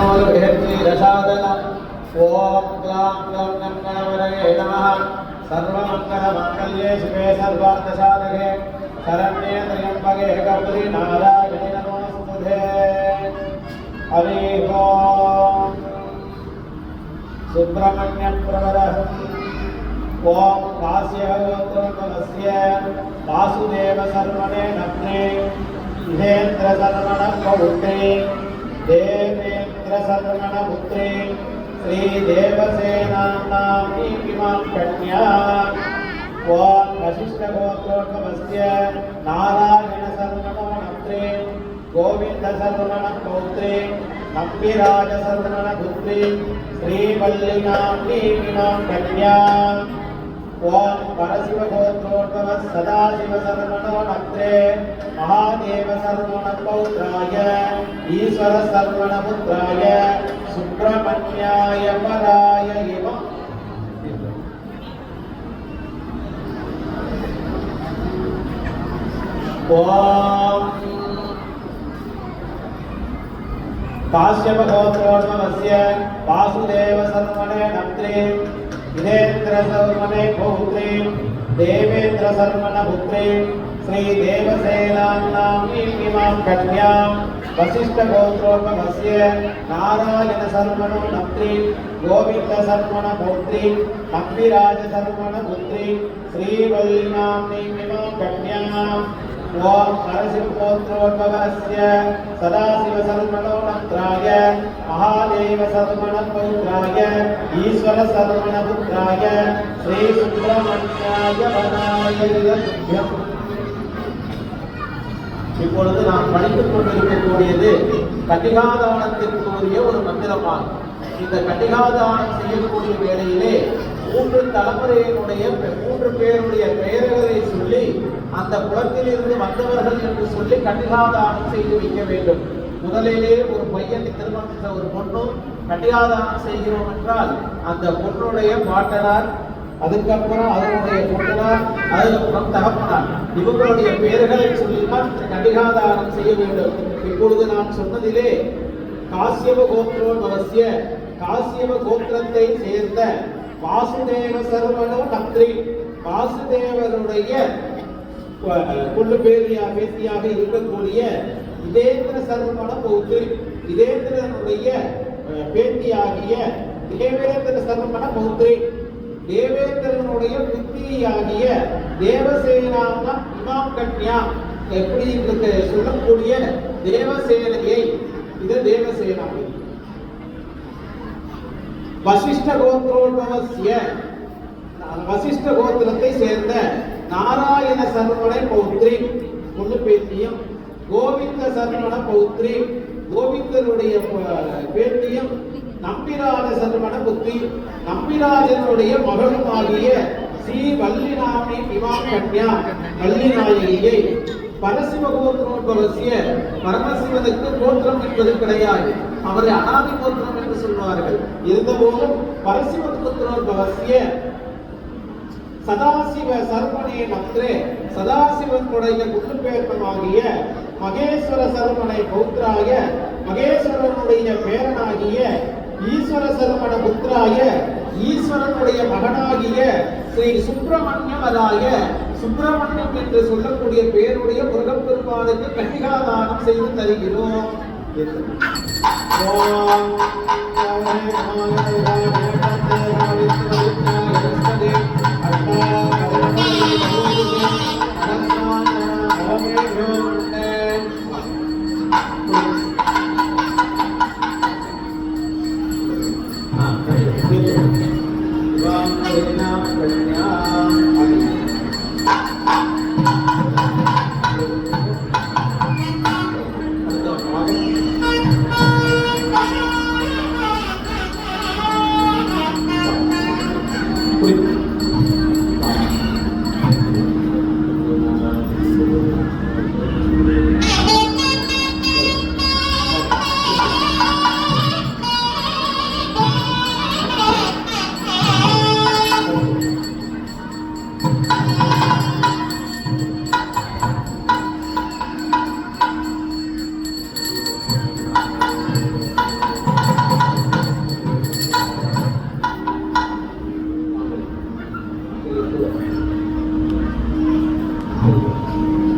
मनोरसादन ॐ क्लां क्लं नमः नमः सर्वमङ्गलमङ्गल्ये शिवे सर्वार्थसाधके शरण्ये त्र्यम्बके गौरी नारायणे नमोऽस्तुते हरिः ॐ सुब्रह्मण्यप्रवरः ॐ कास्यगोत्रोत्तमस्य वासुदेवसर्वणे नम्ने इहेन्द्रसर्वणपौत्रे देवेन्द्रसर्वणपुत्रे श्रीदेवसेनाम्नां कन्या ॐ वसिष्ठगोत्रोत्तमस्य नारायणसर्वणो नम्रे गोविन्दसर्वणपौत्रे नम्बिराजसर्वणपुत्रे श्रीवल्लिनाम्नीमिनां कन्या ఓం పరశివగోత్రోద్భవ సదాశివసర్వణోనగ్రే మహాదేవ సర్వణపౌత్రాయ ఈశ్వర సర్వణపుత్రాయ సుబ్రహ్మణ్యాయ పరాయ ఇవ ఓం కాశ్యప గోత్రోద్భవస్య వాసుదేవ సర్వణే నగ్రే వినేంద్ర శర్మనే పౌత్రీం దేవేంద్ర శర్మణ పుత్రీం శ్రీ దేవసేనాన్నాం నీలిమాం కన్యాం వశిష్ఠ గోత్రోపమస్య నారాయణ శర్మణ నత్రీ గోవింద శర్మణ మూర్తి నంబిరాజ శర్మణ పుత్రి శ్రీవల్లినాం నీమిమాం కన్యాం ॐ नरसिंहोत्रोद्भवस्य सदाशिवसर्वणो नत्राय महादेवसर्वणपौत्राय ईश्वरसर्वणपुत्राय श्रीसुब्रह्मण्याय वनाय तुभ्यम् இப்பொழுது நாம் படித்துக் கொண்டிருக்கக்கூடியது கட்டிகாதானத்திற்குரிய ஒரு மந்திரமாகும் இந்த கட்டிகாதானம் செய்யக்கூடிய வேளையிலே மூன்று தலைமுறையினுடைய மூன்று பேருடைய பெயர்களை சொல்லி அந்த குளத்திலிருந்து வந்தவர்கள் என்று சொல்லி கட்டிகாதானம் செய்து வைக்க வேண்டும். முதலிலே ஒரு பையனை திருமணம் செய்த ஒரு பொண்ணும் கட்டிகாதானம் செய்கிறோம் என்றால் அந்த பொண்ணுடைய பாட்டனார் அதுக்கப்புறம் அதனுடைய பொண்ணனார் அதுக்கப்புறம் தகப்பனார். இவங்களுடைய பெயர்களை சொல்லித்தான் கண்டிகாதாரம் செய்ய வேண்டும். இப்பொழுது நான் சொன்னதிலே காசியவ கோத்திரோத்பவசிய காசியப கோத்திரத்தை சேர்ந்த வாசுதேவ சர்வனோ நத்ரி வாசுதேவனுடைய கொள்ளு பேரியா பேத்தியாக இருக்கக்கூடிய இதேந்திர சர்வமன பௌத்திரி இதேந்திரனுடைய பேத்தியாகிய தேவேந்திர சர்வமன பௌத்ரி தேவேந்திரனுடைய புத்திரியாகிய தேவசேனான இமாம் கன்யா எப்படி சொல்லக்கூடிய தேவசேனையை இது தேவசேனாவை வசிஷ்ட கோத்ரோத்பவசிய வசிஷ்ட கோத்திரத்தை சேர்ந்த நாராயண சர்வனை பௌத்ரி ஒன்று பேத்தியம் கோவிந்த சர்வண பௌத்ரி கோவிந்தனுடைய பேத்தியம் நம்பிராஜ சர்வண புத்தி. நம்பிராஜனுடைய மகளுமாகிய ஸ்ரீ வல்லிநாமி இமாம் கன்யா வல்லிநாயகியை பரசிவ கோத்திரோத்பவசிய பரமசிவனுக்கு கோத்திரம் என்பது கிடையாது. அவரை அனாதி கோத்திரம் என்று சொல்வார்கள். இருந்தபோதும் பரசிவ கோத்திரோத்பவசிய சதாசிவ சர்வனே நத்ரே சதாசிவனுடைய குண்டுபேர்ப்பமாகிய மகேஸ்வர சர்மனை பௌத்ராய மகேஸ்வரனுடைய பேரனாகிய ஈஸ்வர சர்மன புத்திராய ஈஸ்வரனுடைய மகனாகிய ஸ்ரீ சுப்பிரமணியமராய சுப்பிரமணியம் என்று சொல்லக்கூடிய பேருடைய முருகப்பெருமானுக்கு கன்னிகாதானம் செய்து தருகிறோம். ஓம் கன்யா はい。